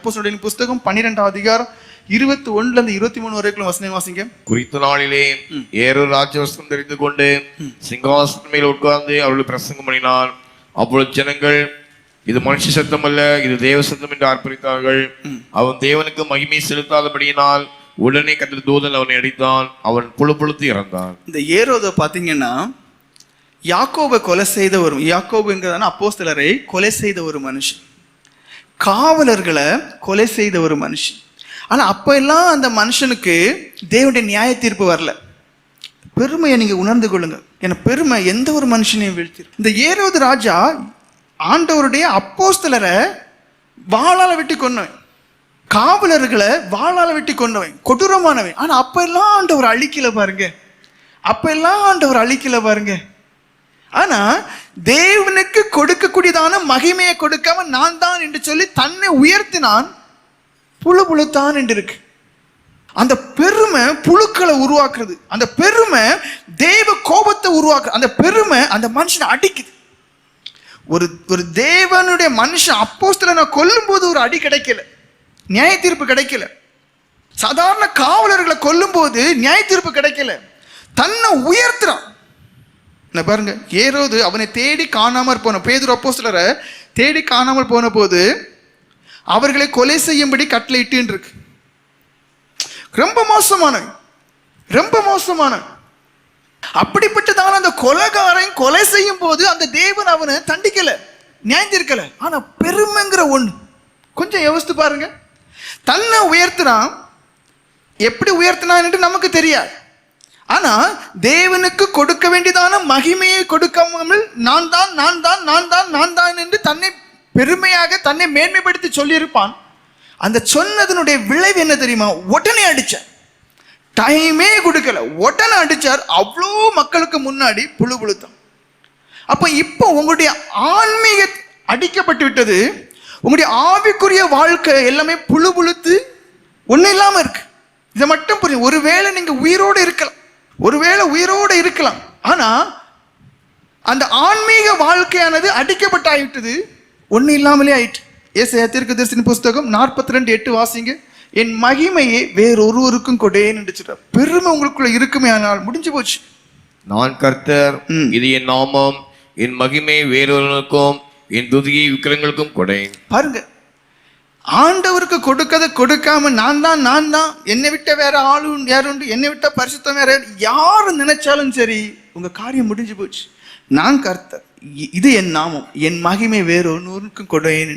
அப்போஸ்தலர்களின் புஸ்தகம் பன்னிரெண்டாம் அதிகாரம் இருபத்தி ஒண்ணுல இருந்து இருபத்தி மூணு வரைக்கும் வசனம் வாசிங்க. குறித்த நாளிலே ஏறு ராஜவஸ்தம் தெரிந்து கொண்டு சிங்காசனம் மேல் உட்கார்ந்து அவர்கள் பிரசங்கம் பண்ணினார் அப்பொழுது ஜனங்கள் இது மனுஷ சத்தம் அல்ல இது தேவ சத்தம் என்று ஆர்ப்பரித்தார்கள். அவன் தேவனுக்கு மகிமை செலுத்தாதபடியினால் உடனே கத்திர தூதன் அவனை அடித்தான். அவன் புழு புழுத்து இறந்தான். இந்த ஏரோதை பார்த்தீங்கன்னா யாக்கோபை கொலை செய்த ஒரு யாக்கோபுங்கிறதான அப்போஸ்தலரை கொலை செய்த ஒரு மனுஷன். காவலர்களை கொலை செய்த ஒரு மனுஷன். ஆனால் அப்போ எல்லாம் அந்த மனுஷனுக்கு தேவனுடைய நியாய தீர்ப்பு வரல. பெருமையை நீங்கள் உணர்ந்து கொள்ளுங்க ஏன்னா பெருமை எந்த ஒரு மனுஷனையும் வீழ்த்திடும் இந்த ஏரோது ராஜா ஆண்டவருடைய அப்போஸ்தலரை வாளால வெட்டி கொண்டவன் காவலர்களை வாளால வெட்டி கொண்டவன் கொடூரமானவன். ஆனால் அப்போ எல்லாம் ஆண்டவர் அழிக்கல பாருங்க. அப்போ எல்லாம் ஆண்டவர் அழிக்கல பாருங்க. ஆனால் தேவனுக்கு கொடுக்கக்கூடியதான மகிமையை கொடுக்காம நான் தான் என்று சொல்லி தன்னை உயர்த்தினான் புழு புழுத்தான் என்று இருக்கு. அந்த பெருமை புழுக்களை உருவாக்குறது. அந்த பெருமை தேவ கோபத்தை உருவாக்குறது. அந்த பெருமை அந்த மனுஷனை அடிக்குது. ஒரு ஒரு தேவனுடைய மனுஷன் அப்போஸ்தல நான் கொல்லும் போது ஒரு அடி கிடைக்கல. நியாய தீர்ப்பு கிடைக்கல. சாதாரண காவலர்களை கொல்லும் போது நியாய தீர்ப்பு கிடைக்கல. தன்னை உயர்த்துறான். என்ன பாருங்க ஏரோது அவனை தேடி காணாமல் போன பேதுரு அப்போஸ்தலரை தேடி காணாமல் போன போது அவர்களை கொலை செய்யும்படி கட்டளையிட்டுன்னு இருக்கு ரொம்ப மோசமான ரொம்ப மோசமான. அப்படிப்பட்டதான அந்த கொலைகாரன் கொலை செய்யும் போது அந்த தேவன் அவனை தண்டிக்கல நியாயந்திருக்கல. ஆனா பெருமைங்கிற ஒண்ணு. கொஞ்சம் யோசித்து பாருங்க. தன்னை உயர்த்தினா எப்படி உயர்த்தினான்னு நமக்கு தெரியாது. ஆனா தேவனுக்கு கொடுக்க வேண்டியதான மகிமையை கொடுக்காமல் நான் தான் நான் தான் நான் தான் நான் தான் என்று தன்னை பெருமையாக தன்னை மேன்மைப்படுத்தி சொல்லியிருப்பான். அந்த சொன்னதனுடைய விளைவு என்ன தெரியுமா? உடனே அடித்தார் டைமே கொடுக்கல. உடனே அடித்தார் அவ்வளோ மக்களுக்கு முன்னாடி புழு புழுத்தம். அப்போ இப்போ உங்களுடைய ஆன்மீக அடிக்கப்பட்டு விட்டது. உங்களுடைய ஆவிக்குரிய வாழ்க்கை எல்லாமே புழு புழுத்து ஒன்றும் இல்லாமல் இருக்கு. இதை மட்டும் புரியும் ஒருவேளை நீங்கள் உயிரோடு இருக்கலாம். ஒருவேளை உயிரோடு இருக்கலாம். ஆனா அந்த ஆன்மீக வாழ்க்கையானது அடிக்கப்பட்டாயிட்டது. ஒன்றும் இல்லாமலே ஆயிட்டு ஏசையா தீர்க்கதரிசன புஸ்தகம் நாற்பத்தி ரெண்டு எட்டு வாசிங்க. என் மகிமையை வேறொருவருக்கும் கொடேன்னு சொல்றார். பெருமை உங்களுக்குள்ள இருக்குமே ஆனால் முடிஞ்சு போச்சு. நான் கர்த்தர். இது என் நாமம். என் மகிமை வேறொருவனுக்கும் என் துதியை விக்கிரங்களுக்கும் கொடை பாருங்க ஆண்டவருக்கு கொடுக்கதை கொடுக்காம நான் தான் நான் தான் என்னை விட்ட வேற ஆளு யாருண்டு என்னை விட்ட பரிசுத்தம் வேற யார் நினைச்சாலும் சரி உங்க காரியம் முடிஞ்சு போச்சு. நான் கர்த்தர் இது என் நாமம் என் மகிமை வேறொன்னுக்கும் கொடுவேன்